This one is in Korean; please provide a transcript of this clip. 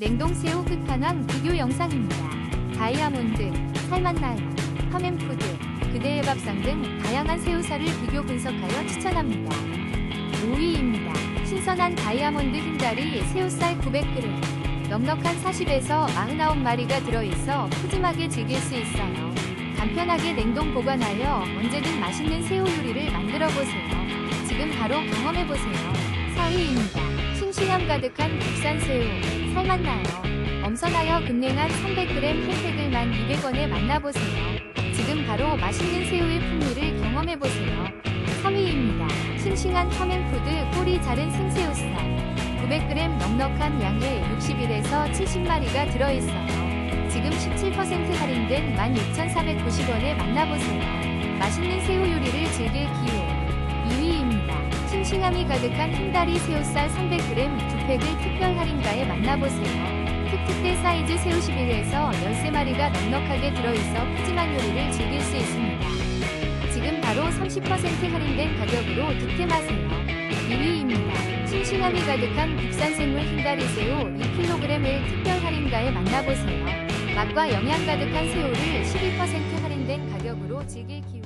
냉동새우 끝판왕 비교 영상입니다. 다이아몬드, 살맛나요, 파맨푸드, 그대의 밥상 등 다양한 새우살을 비교 분석하여 추천합니다. 5위입니다. 신선한 다이아몬드 흰다리 새우살 900g. 넉넉한 40에서 49마리가 들어있어 푸짐하게 즐길 수 있어요. 간편하게 냉동 보관하여 언제든 맛있는 새우 요리를 만들어 보세요. 지금 바로 경험해 보세요. 4위입니다. 싱싱함 가득한 국산 새우. 살맛나요. 엄선하여 급냉한 300g 햄팩을 1200원에 만나보세요. 지금 바로 맛있는 새우의 풍미를 경험해 보세요. 3위입니다. 싱싱한 파맨푸드 꼬리 자른 생새우살. 900g 넉넉한 양에 61에서 70마리가 들어있어요. 지금 17% 할인된 16,490원에 만나보세요. 맛있는 새우 요리를 즐길 기회. 2위입니다. 싱싱함이 가득한 흰다리 새우살 300g 두 팩을 특별 할인가에 만나보세요. 특특대 사이즈 새우 11에서 13마리가 넉넉하게 들어있어 푸짐한 요리를 즐길 수 있습니다. 지금 바로 30% 할인된 가격으로 득템하세요. 2위입니다. 싱싱함이 가득한 국산 생물 흰다리 새우 2kg을 특별 할인가에 만나보세요. 맛과 영양 가득한 새우를 12% 할인된 가격으로 즐길 기회.